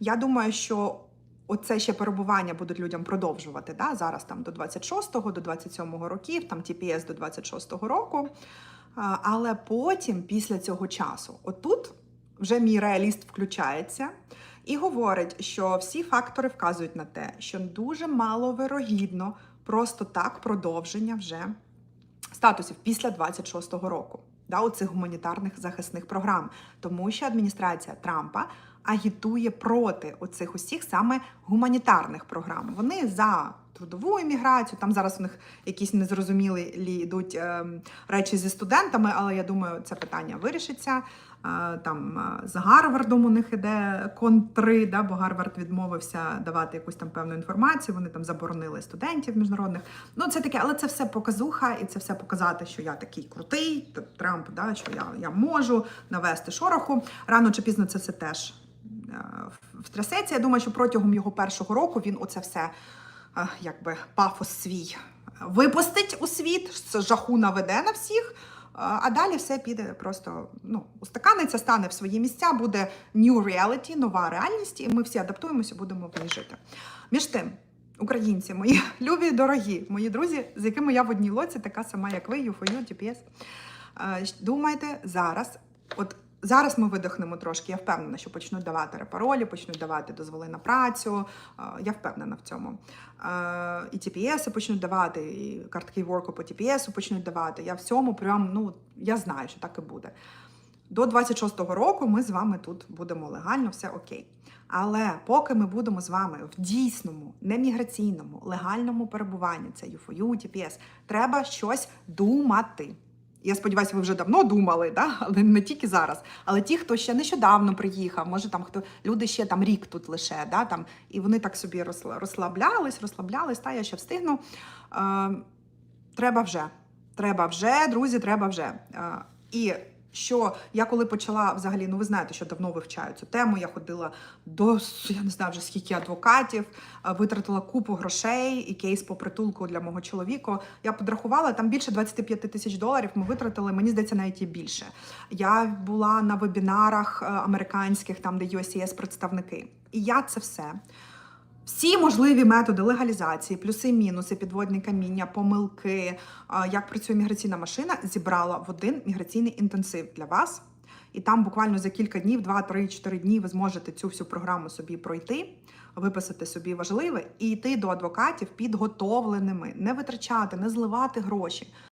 Я думаю, що оце ще перебування будуть людям продовжувати. Да? Зараз там до 26-го, до 27-го років, там TPS до 26-го року. Але потім, після цього часу, отут вже мій реаліст включається і говорить, що всі фактори вказують на те, що дуже маловирогідно просто так продовження вже статусів після 26-го року. Да, у цих гуманітарних захисних програм, тому що адміністрація Трампа агітує проти оцих усіх саме гуманітарних програм. Вони за трудову імміграцію. Там зараз у них якісь незрозумілі йдуть е, речі зі студентами, але я думаю, це питання вирішиться. Е, там е, з Гарвардом у них іде контри, да, бо Гарвард відмовився давати якусь там певну інформацію. Вони там заборонили студентів міжнародних. Ну це таке, але це все показуха, і це все показати, що я такий крутий, Трамп, да, що я, я можу навести шороху. Рано чи пізно це все теж втрясеться. Я думаю, що протягом його першого року він оце все якби пафос свій випустить у світ, жаху наведе на всіх. е, А далі все піде просто ну, устаканиться, стане в свої місця, буде new reality, нова реальність, і ми всі адаптуємося, будемо в ній жити. Між тим, українці, мої любі, дорогі, мої друзі, з якими я в одній лоці, така сама, як ви, UFOU, TPS. Е, Думайте зараз, от зараз ми видихнемо трошки. Я впевнена, що почнуть давати репаролі, почнуть давати дозволи на працю. Е, Я впевнена в цьому. Е, І TPS почнуть давати, і картки ворку по TPS почнуть давати. Я в цьому прям, ну, я знаю, що так і буде. До 26-го року ми з вами тут будемо легально, все окей. Але поки ми будемо з вами в дійсному, не міграційному, легальному перебуванні, це UFOU, TPS, треба щось думати. Я сподіваюся, ви вже давно думали, да? але не тільки зараз. Але ті, хто ще нещодавно приїхав, може там хто люди ще там рік тут лише, да? там, і вони так собі розсла- розслаблялись, розслаблялись, та я ще встигну. Е, треба вже. Треба вже, друзі, треба вже. Е, і що я коли почала взагалі, ну ви знаєте, що давно вивчаю цю тему. Я ходила до я не знаю вже скільки адвокатів, е, витратила купу грошей і кейс по притулку для мого чоловіка. Я подрахувала там більше 25 тисяч доларів. Ми витратили. Мені здається, навіть і більше. Я була на вебінарах е, американських, там де USCIS представники, і я це все. Всі можливі методи легалізації, плюси, мінуси, підводні каміння, помилки, як працює міграційна машина, зібрала в один міграційний інтенсив для вас. І там буквально за кілька днів, 2, 3, 4 дні, ви зможете цю всю програму собі пройти, виписати собі важливе і йти до адвокатів підготовленими, не витрачати, не зливати гроші.